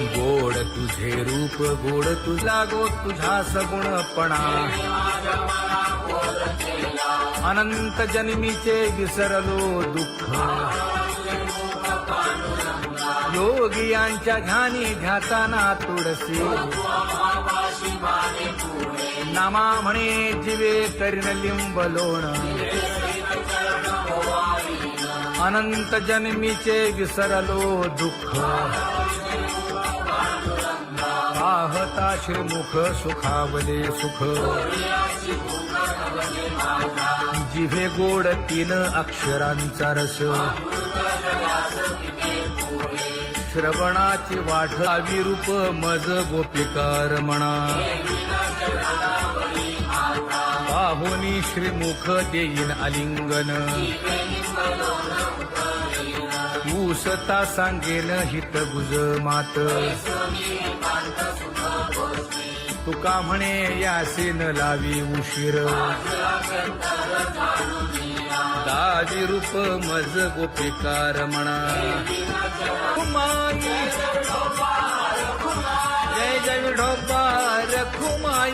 गोड तुझे रूप गोड तुझा गो तुझा सगुणपणा अनंत जन्मीचे विसरलो दुःख. योगियांच्या ध्यानी ध्याताना तुळसी नामा म्हणे जिवे करीन लिंब लोण. अनंत जन्मीचे विसरलो दुःख. आहता श्रीमुख सुखावले सुख. जिभे गोड तीन अक्षरांचा रस. श्रवणाची वाढ विरूप मज गोपिकार म्हणा पाहुनी श्रीमुख देईन आलिंगन ऊसता सांगेन हित गुज मात. तुका म्हणे यासे न लावी उशीर. दाजी रूप मज गोपिकार म्हणा. खुमाई जय जय विठोबार खुमाई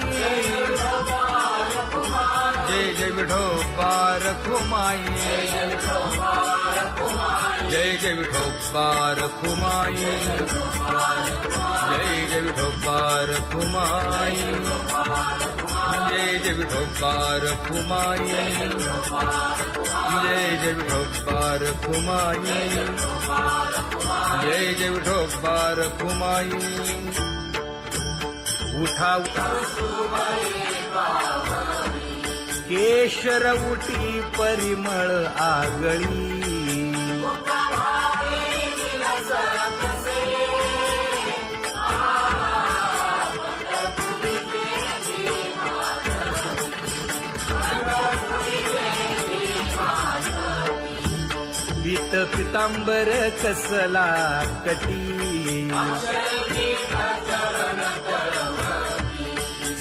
विठो पार खुमाई जय जय विठोबार खुमाई जय जय विठोबार खुमाई जय जय विठोबार खुमाई जय जय विठोबार खुमाई जय जय विठोबार खुमाई उठा उठा. केशर उटी परिमळ आगळी. पितांबर कसला कटी.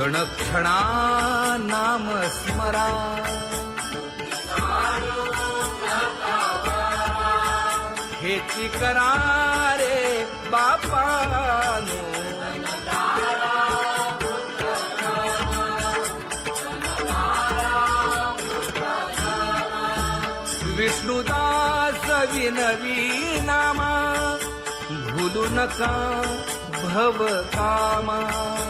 क्षण क्षणा नाम स्मरा. हेची करा रे बापानो. विष्णुदास विनवी नामा. भूलू नका भव कामा.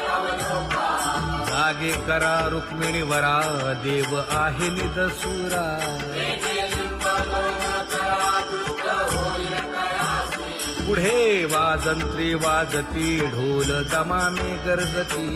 मागे करा रुक्मिणी वरा देव आहे निदसुरा पुढे वाजंत्री वाजती ढोल दमामे गरजती.